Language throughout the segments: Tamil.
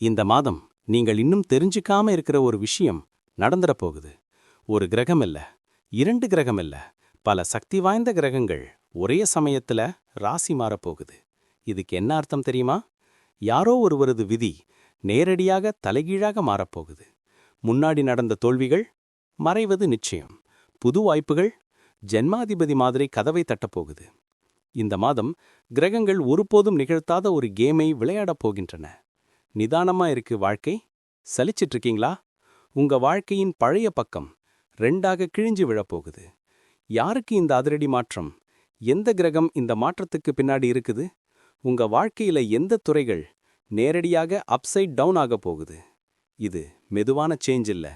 இந்த மாதம் நீங்கள் இன்னும் தெரிஞ்சுக்காம இருக்கிற ஒரு விஷயம் நடந்துற போகுது. ஒரு கிரகம் இல்ல இரண்டு கிரகம் இல்ல பல சக்தி வாய்ந்த கிரகங்கள் ஒரே சமயத்துல ராசி மாறப்போகுது இதுக்கு என்ன அர்த்தம் தெரியுமா? யாரோ ஒருவரது விதி நேரடியாக தலைகீழாக மாறப்போகுது முன்னாடி நடந்த தோல்விகள் மறைவது நிச்சயம். புது வாய்ப்புகள் ஜென்மாதிபதி மாதிரி கதவை தட்டப்போகுது இந்த மாதம் கிரகங்கள் ஒருபோதும் நிகழ்த்தாத ஒரு கேமை விளையாடப் போகின்றன. நிதானமா இருக்கு வாழ்க்கை? சலிச்சிட்டு இருக்கீங்களா? உங்க வாழ்க்கையின் பழைய பக்கம் ரெண்டாக கிழிஞ்சு விழப்போகுது. யாருக்கு இந்த அதிரடி மாற்றம்? எந்த கிரகம் இந்த மாற்றத்துக்கு பின்னாடி இருக்குது? உங்க வாழ்க்கையில எந்த துறைகள் நேரடியாக அப்சைட் டவுன் ஆக போகுது? இது மெதுவான சேஞ்ச் இல்ல.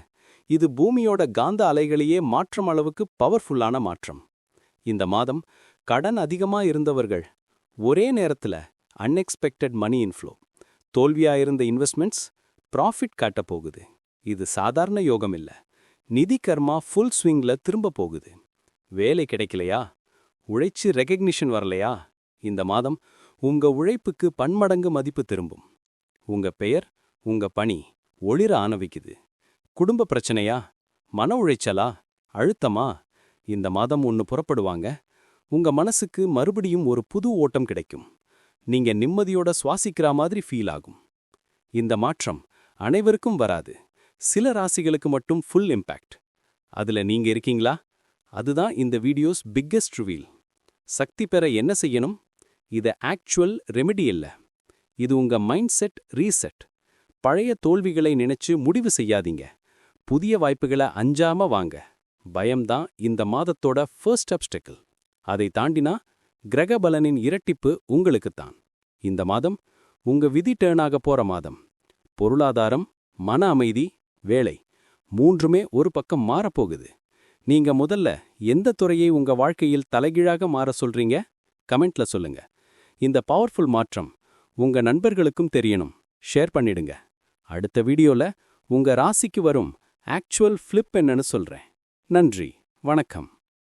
இது பூமியோட காந்த அலைகளையே மாற்றம் அளவுக்கு பவர்ஃபுல்லான மாற்றம். இந்த மாதம் கடன் அதிகமா இருந்தவர்கள் ஒரே நேரத்துல அன்எக்ஸ்பெக்டட் மணி இன்ஃப்ளோ தோல்வியாயிருந்த இன்வெஸ்ட்மெண்ட்ஸ் ப்ராஃபிட் காட்ட போகுது இது சாதாரண யோகம் இல்லை நிதி கர்மா ஃபுல் ஸ்விங்ல திரும்ப போகுது. வேலை கிடைக்கலையா? உழைச்சு ரெகக்னிஷன் வரலையா? இந்த மாதம் உங்க உழைப்புக்கு பன்மடங்கு மதிப்பு திரும்பும். உங்க பெயர் உங்க பணி ஒளிர ஆணவிக்குது. குடும்ப பிரச்சனையா? மன உழைச்சலா அழுத்தமா? இந்த மாதம் ஒன்னு புறப்படுவாங்க. உங்க மனசுக்கு மறுபடியும் ஒரு புது ஓட்டம் கிடைக்கும். நீங்க நிம்மதியோட சுவாசிக்கிற மாதிரி ஃபீல் ஆகும். இந்த மாற்றம் அனைவருக்கும் வராது. சில ராசிகளுக்கு மட்டும் ஃபுல் இம்பேக்ட் அதுல நீங்க இருக்கீங்களா? அதுதான் இந்த வீடியோஸ் பிக்கெஸ்ட் ரிவீல் சக்தி பெற என்ன செய்யணும்? இது ஆக்சுவல் ரெமெடி இல்ல. இது உங்க மைண்ட் செட் ரீசெட் பழைய தோல்விகளை நினைச்சு முடிவு செய்யாதீங்க. புதிய வாய்ப்புகளை அஞ்சாம வாங்க. பயம்தான் இந்த மாதத்தோட ஃபர்ஸ்ட் அப்டெக்கிள் அதை தாண்டினா கிரகபலனின் இரட்டிப்பு உங்களுக்குத்தான். இந்த மாதம் உங்க விதி டேர்னாக போற மாதம். பொருளாதாரம் மன அமைதி வேலை மூன்றுமே ஒரு பக்கம் மாறப்போகுது. நீங்க முதல்ல எந்த துறையை உங்க வாழ்க்கையில் தலைகீழாக மாற சொல்றீங்க? கமெண்ட்ல சொல்லுங்க. இந்த பவர்ஃபுல் மாற்றம் உங்க நண்பர்களுக்கும் தெரியணும். ஷேர் பண்ணிடுங்க. அடுத்த வீடியோல உங்க ராசிக்கு வரும் ஆக்சுவல் ஃப்ளிப் என்னன்னு சொல்றேன். நன்றி. வணக்கம்.